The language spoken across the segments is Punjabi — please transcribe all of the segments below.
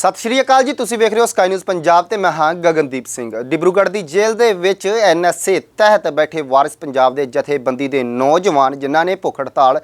ਸਤਿ ਸ਼੍ਰੀ ਅਕਾਲ ਜੀ, ਤੁਸੀਂ ਵੇਖ ਰਹੇ ਹੋ ਸਕਾਈ ਨਿਊਜ਼ ਪੰਜਾਬ ਤੇ ਮੈਂ ਹਾਂ ਗਗਨਦੀਪ ਸਿੰਘ। ਡਿਬਰੂਗੜ੍ਹ ਦੀ ਜੇਲ੍ਹ ਦੇ ਵਿੱਚ ਐਨਐਸਏ ਤਹਿਤ ਬੈਠੇ ਵਾਰਿਸ ਪੰਜਾਬ ਦੇ ਜਥੇਬੰਦੀ ਦੇ ਨੌਜਵਾਨ ਜਿਨ੍ਹਾਂ ਨੇ ਭੁੱਖ ਹੜਤਾਲ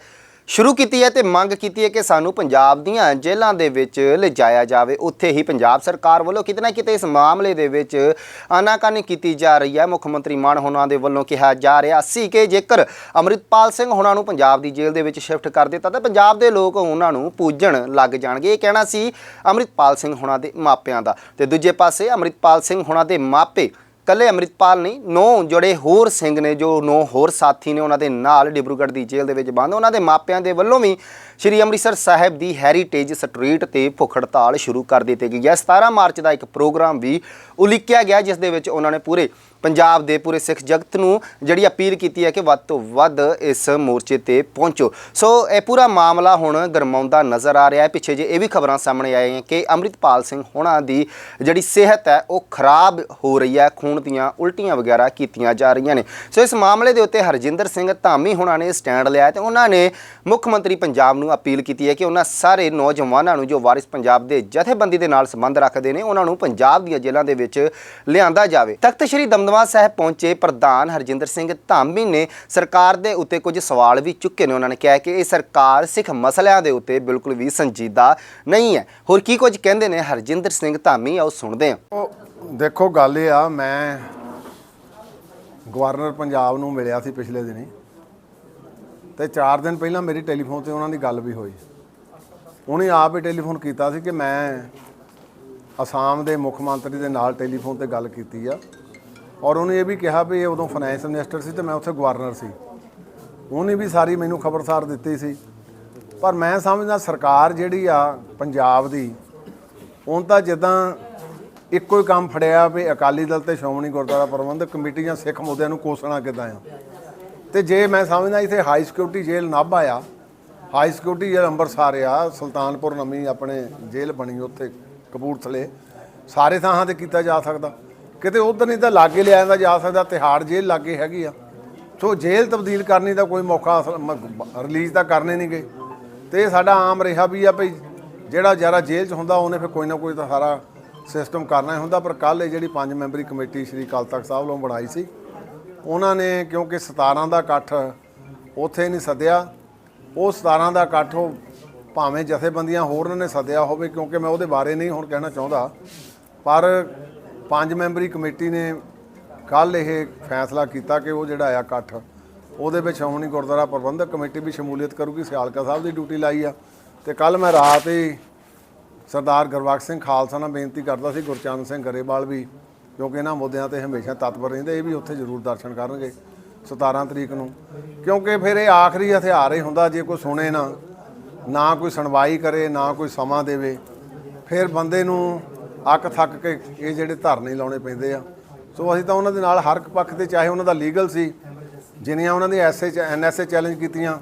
ਸ਼ੁਰੂ ਕੀਤੀ ਹੈ ਤੇ ਮੰਗ ਕੀਤੀ ਹੈ ਕਿ ਸਾਨੂੰ ਪੰਜਾਬ ਦੀਆਂ ਜੇਲ੍ਹਾਂ ਦੇ ਵਿੱਚ ਲਿਜਾਇਆ ਜਾਵੇ। ਉੱਥੇ ਹੀ ਪੰਜਾਬ ਸਰਕਾਰ ਵੱਲੋਂ ਕਿਤੇ ਨਾ ਕਿਤੇ ਇਸ ਮਾਮਲੇ ਦੇ ਵਿੱਚ ਆਨਾਕਾਨੀ ਕੀਤੀ ਜਾ ਰਹੀ ਹੈ। ਮੁੱਖ ਮੰਤਰੀ ਮਾਨ ਹੋਣਾ ਦੇ ਵੱਲੋਂ ਕਿਹਾ ਜਾ ਰਿਹਾ ਸੀ ਕਿ ਜੇਕਰ ਅਮਰਿਤਪਾਲ ਸਿੰਘ ਹੋਣਾ ਨੂੰ ਪੰਜਾਬ ਦੀ ਜੇਲ੍ਹ ਦੇ ਵਿੱਚ ਸ਼ਿਫਟ ਕਰ ਦਿੱਤਾ, ਤਾਂ ਪੰਜਾਬ ਦੇ ਲੋਕ ਉਹਨਾਂ ਨੂੰ ਪੂਜਣ ਲੱਗ ਜਾਣਗੇ। ਇਹ ਕਹਿਣਾ ਸੀ ਅਮਰਿਤਪਾਲ ਸਿੰਘ ਹੋਣਾ ਦੇ ਮਾਪਿਆਂ ਦਾ। ਤੇ ਦੂਜੇ ਪਾਸੇ ਅਮਰਿਤਪਾਲ ਸਿੰਘ ਹੋਣਾ ਦੇ ਮਾਪੇ ਕੱਲੇ ਅਮਰਿਤਪਾਲ ਨਹੀਂ, ਨੌ ਜਿਹੜੇ ਹੋਰ ਸਿੰਘ ਨੇ, ਜੋ ਨੌ ਹੋਰ ਸਾਥੀ ਨੇ ਉਹਨਾਂ ਦੇ ਨਾਲ ਡਿਬਰੂਗੜ੍ਹ ਦੀ ਜੇਲ੍ਹ ਦੇ ਵਿੱਚ ਬੰਦ। ਉਹਨਾਂ ਦੇ ਮਾਪਿਆਂ ਦੇ ਵੱਲੋਂ ਵੀ ਸ਼੍ਰੀ ਅੰਮ੍ਰਿਤਸਰ ਸਾਹਿਬ ਦੀ ਹੈਰੀਟੇਜ ਸਟਰੀਟ ਤੇ ਭੁੱਖ ਹੜਤਾਲ ਸ਼ੁਰੂ ਕਰ ਦਿੱਤੀ ਗਈ ਹੈ। 17 ਮਾਰਚ ਦਾ ਇੱਕ ਪ੍ਰੋਗਰਾਮ ਵੀ ਉਲੀਕਿਆ ਗਿਆ, ਜਿਸ ਦੇ ਵਿੱਚ ਉਹਨਾਂ ਨੇ ਪੂਰੇ ਪੰਜਾਬ ਦੇ ਪੂਰੇ ਸਿੱਖ ਜਗਤ ਨੂੰ ਜਿਹੜੀ ਅਪੀਲ ਕੀਤੀ ਹੈ ਕਿ ਵੱਧ ਤੋਂ ਵੱਧ ਇਸ ਮੋਰਚੇ ਤੇ ਪਹੁੰਚੋ। ਸੋ ਇਹ ਪੂਰਾ ਮਾਮਲਾ ਹੁਣ ਗਰਮਾਉਂਦਾ ਨਜ਼ਰ ਆ ਰਿਹਾ ਹੈ। ਪਿੱਛੇ ਜੇ ਇਹ ਵੀ ਖਬਰਾਂ ਸਾਹਮਣੇ ਆਈਆਂ ਕਿ ਅੰਮ੍ਰਿਤਪਾਲ ਸਿੰਘ ਹੋਣਾ ਦੀ ਜਿਹੜੀ ਸਿਹਤ ਹੈ, ਉਹ ਖਰਾਬ ਹੋ ਰਹੀ ਹੈ, ਖੂਨ ਦੀਆਂ ਉਲਟੀਆਂ ਵਗੈਰਾ ਕੀਤੀਆਂ ਜਾ ਰਹੀਆਂ ਨੇ। ਸੋ ਇਸ ਮਾਮਲੇ ਦੇ ਉੱਤੇ ਹਰਜਿੰਦਰ ਸਿੰਘ ਧਾਮੀ ਹੋਣਾ ਨੇ ਸਟੈਂਡ ਲਿਆ ਤੇ ਉਹਨਾਂ ਨੇ ਮੁੱਖ ਮੰਤਰੀ ਪੰਜਾਬ ਨੂੰ ਅਪੀਲ ਕੀਤੀ ਹੈ ਕਿ ਉਹਨਾਂ ਸਾਰੇ ਨੌਜਵਾਨਾਂ ਨੂੰ ਜੋ ਵਾਰਿਸ ਪੰਜਾਬ ਦੇ ਜਥੇਬੰਦੀ ਦੇ ਨਾਲ ਸੰਬੰਧ ਰੱਖਦੇ ਨੇ, ਉਹਨਾਂ ਨੂੰ ਪੰਜਾਬ ਦੀਆਂ ਜੇਲ੍ਹਾਂ ਦੇ ਵਿੱਚ ਲਿਆਂਦਾ ਜਾਵੇ। ਤਖਤ ਸ੍ਰੀ ਦਮਦਮਾ ਸਾਹਿਬ ਪਹੁੰਚੇ ਪ੍ਰਧਾਨ ਹਰਜਿੰਦਰ ਸਿੰਘ ਧਾਮੀ ਨੇ ਸਰਕਾਰ ਦੇ ਉੱਤੇ ਕੁਝ ਸਵਾਲ ਵੀ ਚੁੱਕੇ ਨੇ। ਉਹਨਾਂ ਨੇ ਕਿਹਾ ਕਿ ਇਹ ਸਰਕਾਰ ਸਿੱਖ ਮਸਲਿਆਂ ਦੇ ਉੱਤੇ ਬਿਲਕੁਲ ਵੀ ਸੰਜੀਦਾ ਨਹੀਂ ਹੈ। ਹੋਰ ਕੀ ਕੁਝ ਕਹਿੰਦੇ ਨੇ ਹਰਜਿੰਦਰ ਸਿੰਘ ਧਾਮੀ? ਆਓ ਸੁਣਦੇ ਹਾਂ। ਦੇਖੋ, ਗੱਲ ਇਹ ਆ, ਮੈਂ ਗਵਰਨਰ ਪੰਜਾਬ ਨੂੰ ਮਿਲਿਆ ਸੀ ਪਿਛਲੇ ਦਿਨੀ। ਤੇ 4 ਦਿਨ ਪਹਿਲਾਂ ਮੇਰੀ ਟੈਲੀਫੋਨ ਤੇ ਉਹਨਾਂ ਦੀ ਗੱਲ ਵੀ ਹੋਈ। ਉਹਨੇ ਆਪ ਹੀ ਟੈਲੀਫੋਨ ਕੀਤਾ ਸੀ ਕਿ ਮੈਂ ਅਸਾਮ ਦੇ ਮੁੱਖ ਮੰਤਰੀ ਦੇ ਨਾਲ ਟੈਲੀਫੋਨ ਤੇ ਗੱਲ ਕੀਤੀ ਆ। ਔਰ ਉਹਨੇ ਇਹ ਵੀ ਕਿਹਾ ਵੀ ਇਹ ਉਦੋਂ ਫਾਈਨੈਂਸ ਮਿਨਿਸਟਰ ਸੀ ਤੇ ਮੈਂ ਉੱਥੇ ਗਵਰਨਰ ਸੀ। ਉਹਨੇ ਵੀ ਸਾਰੀ ਮੈਨੂੰ ਖਬਰਸਾਰ ਦਿੱਤੀ ਸੀ। ਪਰ ਮੈਂ ਸਮਝਦਾ ਸਰਕਾਰ ਜਿਹੜੀ ਆ ਪੰਜਾਬ ਦੀ ਹੁਣ ਤਾਂ ਜਿੱਦਾਂ ਇੱਕੋ ਹੀ ਕੰਮ ਫੜਿਆ ਵੀ ਅਕਾਲੀ ਦਲ ਤੇ ਸ਼੍ਰੋਮਣੀ ਗੁਰਦੁਆਰਾ ਪ੍ਰਬੰਧਕ ਕਮੇਟੀ ਜਾਂ ਸਿੱਖ ਮੁੱਦਿਆਂ ਨੂੰ ਕੋਸਣਾ ਕਿੱਦਾਂ ਆ? ਤੇ ਜੇ ਮੈਂ ਸਮਝਦਾ ਇੱਥੇ ਹਾਈ ਸਿਕਿਉਰਿਟੀ ਜੇਲ੍ਹ ਨਾਭਾ ਆ ਹਾਈ ਸਿਕਿਉਰਿਟੀ ਜੇਲ੍ਹ ਅੰਮ੍ਰਿਤਸਰ ਆ, ਸੁਲਤਾਨਪੁਰ ਨਵੀਂ ਆਪਣੇ ਜੇਲ੍ਹ ਬਣੀ ਉੱਥੇ ਕਪੂਰਥਲੇ, ਸਾਰੇ ਥਾਂ ਤੇ ਕੀਤਾ ਜਾ ਸਕਦਾ। ਕਿਤੇ ਉਧਰ ਨਹੀਂ ਤਾਂ ਲਾਗੇ ਲਿਆਇਆ ਜਾਂਦਾ, ਜਾ ਸਕਦਾ ਤਿਹਾੜ ਜੇਲ੍ਹ ਲਾਗੇ ਹੈਗੀ ਆ। ਸੋ ਜੇਲ੍ਹ ਤਬਦੀਲ ਕਰਨੀ ਦਾ ਕੋਈ ਮੌਕਾ ਰਿਲੀਜ਼ ਤਾਂ ਕਰਨੇ ਨਹੀਂ ਗਏ। ਤੇ ਸਾਡਾ ਆਮ ਰਿਹਾ ਵੀ ਆ ਭਈ ਜਿਹੜਾ ਜਰਾ ਜੇਲ੍ਹ 'ਚ ਹੁੰਦਾ, ਉਹਨੇ ਫਿਰ ਕੋਈ ਨਾ ਕੋਈ ਤਾਂ ਸਾਰਾ ਸਿਸਟਮ ਕਰਨਾ ਹੀ ਹੁੰਦਾ, ਪਰ ਕੱਲ ਇਹ ਜਿਹੜੀ ਪੰਜ ਮੈਂਬਰੀ ਕਮੇਟੀ ਸ਼੍ਰੀ ਅਕਾਲ ਤਖਤ ਸਾਹਿਬ ਵੱਲੋਂ ਬਣਾਈ ਸੀ, ਉਹਨਾਂ ਨੇ ਕਿਉਂਕਿ 17 ਦਾ ਇਕੱਠ ਉੱਥੇ ਨਹੀਂ ਸੱਦਿਆ, ਉਹ 17 ਦਾ ਇਕੱਠ ਉਹ ਭਾਵੇਂ ਜਥੇਬੰਦੀਆਂ ਹੋਰ ਨੇ ਸੱਦਿਆ ਹੋਵੇ, ਕਿਉਂਕਿ ਮੈਂ ਉਹਦੇ ਬਾਰੇ ਨਹੀਂ ਹੁਣ ਕਹਿਣਾ ਚਾਹੁੰਦਾ, ਪਰ ਪੰਜ ਮੈਂਬਰੀ ਕਮੇਟੀ ਨੇ ਕੱਲ ਇਹ ਫੈਸਲਾ ਕੀਤਾ ਕਿ ਉਹ ਜਿਹੜਾ ਆ ਇਕੱਠ, ਉਹਦੇ ਵਿੱਚ ਸ਼੍ਰੋਮਣੀ ਗੁਰਦੁਆਰਾ ਪ੍ਰਬੰਧਕ ਕਮੇਟੀ ਵੀ ਸ਼ਮੂਲੀਅਤ ਕਰੂਗੀ, ਸਿਆਲਕਾ ਸਾਹਿਬ ਦੀ ਡਿਊਟੀ ਲਾਈ ਆ, ਤੇ ਕੱਲ ਮੈਂ ਰਾਤ ਹੀ ਸਰਦਾਰ ਗੁਰਬਖਸ਼ ਸਿੰਘ ਖਾਲਸਾ ਨਾਲ ਬੇਨਤੀ ਕਰਦਾ ਸੀ, ਗੁਰਚਰਨ ਸਿੰਘ ਗਰੇਵਾਲ ਵੀ, ਕਿਉਂਕਿ ਇਹਨਾਂ ਮੁੱਦਿਆਂ ਤੇ ਹਮੇਸ਼ਾ ਤਤਪਰ ਰਹਿੰਦੇ, ਇਹ ਵੀ ਉੱਥੇ ਜ਼ਰੂਰ ਦਰਸ਼ਨ ਕਰਨਗੇ 17 ਤਰੀਕ ਨੂੰ। ਕਿਉਂਕਿ ਫਿਰ ਇਹ ਆਖਰੀ ਹਥਿਆਰ ਹੀ ਹੁੰਦਾ, ਜੇ ਕੋਈ ਸੁਣੇ ਨਾ ਨਾ ਕੋਈ ਸੁਣਵਾਈ ਕਰੇ, ਨਾ ਕੋਈ ਸਮਾਂ ਦੇਵੇ, ਫਿਰ ਬੰਦੇ ਨੂੰ ਅੱਕ ਥੱਕ ਕੇ ਇਹ ਜਿਹੜੇ ਧਰਨੇ ਲਾਉਣੇ ਪੈਂਦੇ ਆ। ਸੋ ਅਸੀਂ ਤਾਂ ਉਹਨਾਂ ਦੇ ਨਾਲ ਹਰ ਇੱਕ ਪੱਖ ਤੇ, ਚਾਹੇ ਉਹਨਾਂ ਦਾ ਲੀਗਲ ਸੀ, ਜਿੰਨੀਆਂ ਉਹਨਾਂ ਦੀ ਐਸਏ ਐਨਐਸਏ ਚੈਲੰਜ ਕੀਤੀਆਂ,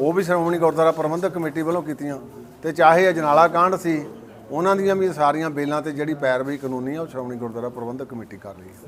ਉਹ ਵੀ ਸ਼੍ਰੋਮਣੀ ਗੁਰਦੁਆਰਾ ਪ੍ਰਬੰਧਕ ਕਮੇਟੀ ਵੱਲੋਂ ਕੀਤੀਆਂ। ਤੇ ਚਾਹੇ ਅਜਨਾਲਾ ਕਾਂਡ ਸੀ, ਉਹਨਾਂ ਦੀਆਂ ਵੀ ਸਾਰੀਆਂ ਬੇਲਾਂ ਤੇ ਜਿਹੜੀ ਪੈਰਵੀ ਕਾਨੂੰਨੀ ਆ, ਉਹ ਸ਼੍ਰੋਮਣੀ ਗੁਰਦੁਆਰਾ ਪ੍ਰਬੰਧਕ ਕਮੇਟੀ ਕਰ ਰਹੀ ਹੈ।